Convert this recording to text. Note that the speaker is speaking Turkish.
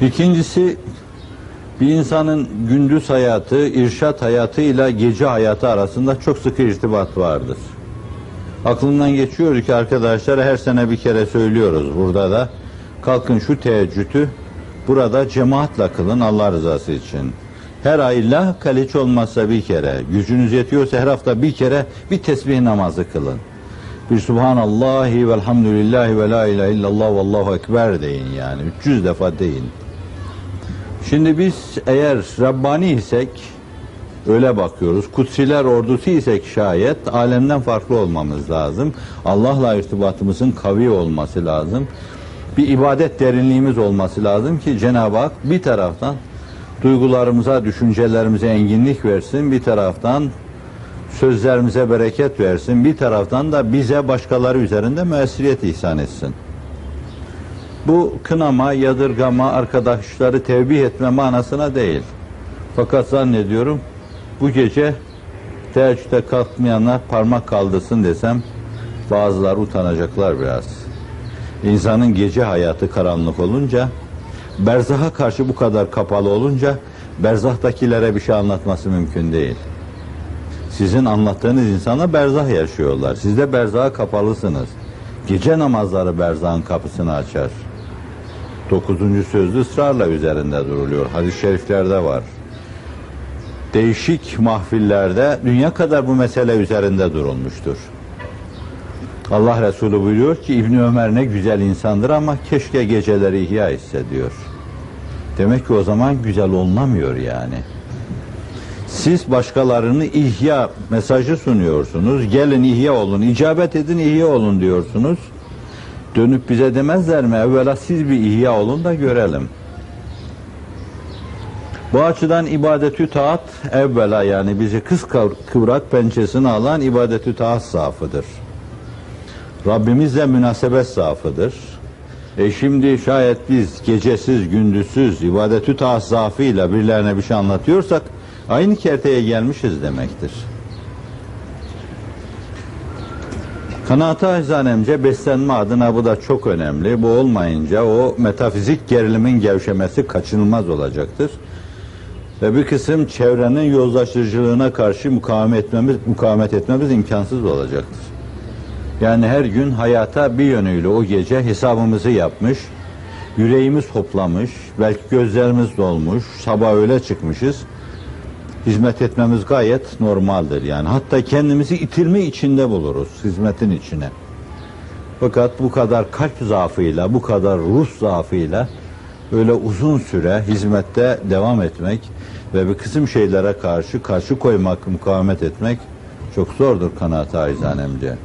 İkincisi bir insanın gündüz hayatı, irşat hayatıyla gece hayatı arasında çok sıkı irtibat vardır. Aklımdan geçiyor ki arkadaşlar her sene bir kere söylüyoruz burada da. Kalkın şu teheccüdü burada cemaatle kılın Allah rızası için. Her ay la hiç olmazsa bir kere, gücünüz yetiyorsa her hafta bir kere bir tesbih namazı kılın. Bir Subhanallahi velhamdülillahi ve la ilahe illallah vallahu ekber deyin yani. 300 defa deyin. Şimdi biz eğer Rabbani isek öyle bakıyoruz. Kutsiler ordusu isek şayet alemden farklı olmamız lazım. Allah'la irtibatımızın kavi olması lazım. Bir ibadet derinliğimiz olması lazım ki Cenab-ı Hak bir taraftan duygularımıza, düşüncelerimize enginlik versin. Bir taraftan sözlerimize bereket versin. Bir taraftan da bize başkaları üzerinde müessiriyet ihsan etsin. Bu kınama, yadırgama, arkadaşları tevbih etme manasına değil. Fakat zannediyorum bu gece teheccüde kalkmayanlar parmak kaldırsın desem bazıları utanacaklar biraz. İnsanın gece hayatı karanlık olunca, berzaha karşı bu kadar kapalı olunca berzahtakilere bir şey anlatması mümkün değil. Sizin anlattığınız insana berzah yaşıyorlar. Siz de berzaha kapalısınız. Gece namazları berzahın kapısını açar. Dokuzuncu sözlü ısrarla üzerinde duruluyor. Hadis-i şeriflerde var. Değişik mahfillerde dünya kadar bu mesele üzerinde durulmuştur. Allah Resulü buyuruyor ki İbni Ömer ne güzel insandır ama keşke geceleri ihya etse diyor. Demek ki o zaman güzel olunamıyor yani. Siz başkalarını ihya mesajı sunuyorsunuz. Gelin ihya olun, icabet edin ihya olun diyorsunuz. Dönüp bize demezler mi? Evvela siz bir ihya olun da görelim. Bu açıdan ibadetü taat evvela yani bizi kız kıvrak pençesine alan ibadetü taat zaafıdır. Rabbimizle münasebet zaafıdır. E şimdi şayet biz gecesiz gündüzsüz ibadetü taat zaafıyla birilerine bir şey anlatıyorsak aynı kerteye gelmişiz demektir. Kanaat acizanemce beslenme adına bu da çok önemli. Bu olmayınca o metafizik gerilimin gevşemesi kaçınılmaz olacaktır. Ve bir kısım çevrenin yozlaştırıcılığına karşı mukavemet etmemiz, mukavemet etmemiz imkansız olacaktır. Yani her gün hayata bir yönüyle o gece hesabımızı yapmış, yüreğimiz hoplamış, belki gözlerimiz dolmuş, sabah öyle çıkmışız. Hizmet etmemiz gayet normaldir yani. Hatta kendimizi itilme içinde buluruz hizmetin içine. Fakat bu kadar kalp zaafıyla, bu kadar ruh zaafıyla öyle uzun süre hizmette devam etmek ve bir kısım şeylere karşı karşı koymak, mukavemet etmek çok zordur kanaat-i acizanemce.